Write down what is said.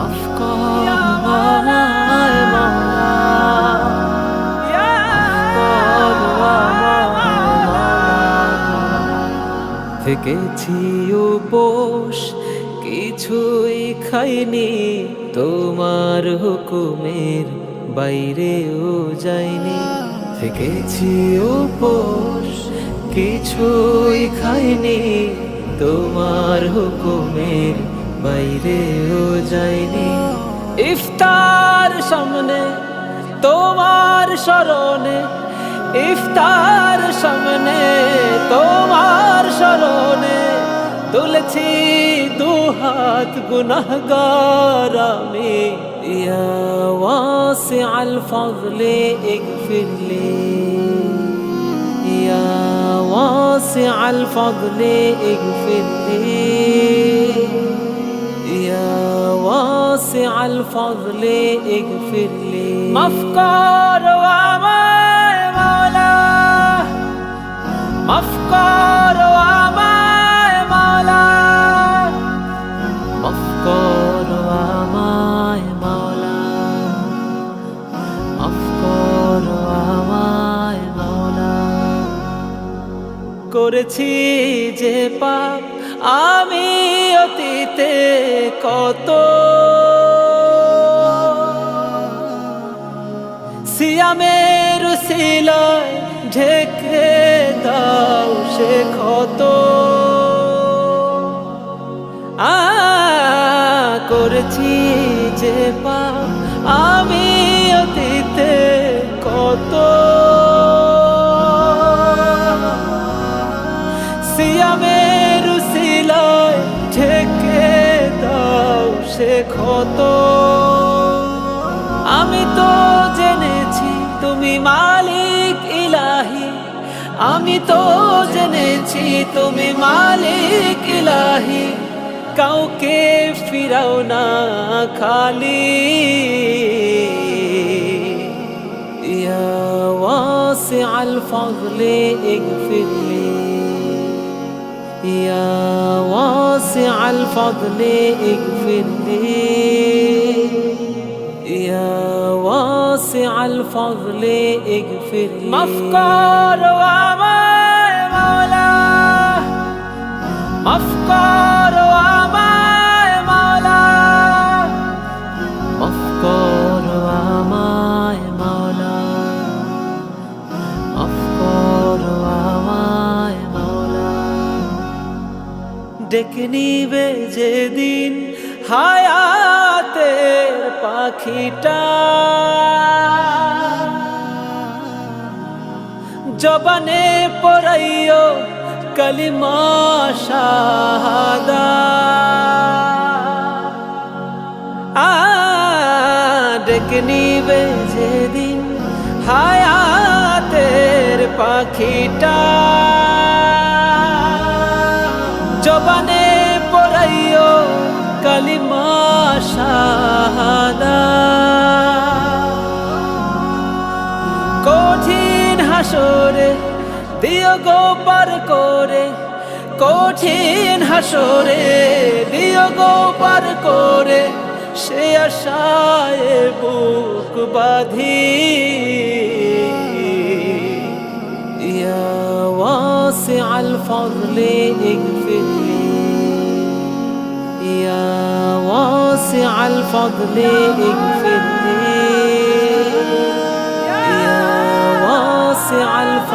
أفكار مولاي مولا أفكار مولاي থেকেছি উপোস কিছুই খাইনি তোমার হুকুমের বাইরেও যাইনি থেকেছি উপোস কিছুই খাইনি তোমার হুকুমের বাইরেও যাইনি ইফতার সামনে, তোমার স্মরণে, ইফতার সামনে, তোমার স্মরণে তুলেছি দুহাত গুনাহগার আমি। ইয়া ওয়াসিআল ফাযলি ইগফিরলি। ইয়া ওয়াসিআল ফাযলি ইগফিরলি। ইয়া ওয়াসিআল ফাযলি ইগফিরলি মাফ করো আমায় মাওলা মাফ করেছি যে পাপ, আমি অতীতে কত সিয়ামের শিলায় ঢেকে দাও সে ক্ষত। আ, করেছি যে পাপ, আমি ক্ষত আমি তো জেনেছি তুমি মালিক ইলাহি। আমি তো জেনেছি তুমি মালিক ইলাহি। কাউকে ফিরাও না খালি। ইয়া ওয়াসিআল ফাযলি ইগফিরলি। ইয়া الفضل اغفر لي. يا واسع الفضل اغفر لي. مفكر واماي مولا مفكر ডেকে নিবে যেদিন হায়াতের পাখিটা। জবানে পড়াইও কলিমা শাহাদা। ডেকে নিবে যেদিন হায়াতের পাখিটা। কালিমা শাহাদা। কঠিন হাসরে দিও গো পার করে, কঠিন হাসরে দিও গো পার করে, সে আশায় বুক বাঁধি। يا واسع الفضل اكفني. يا واسع الفضل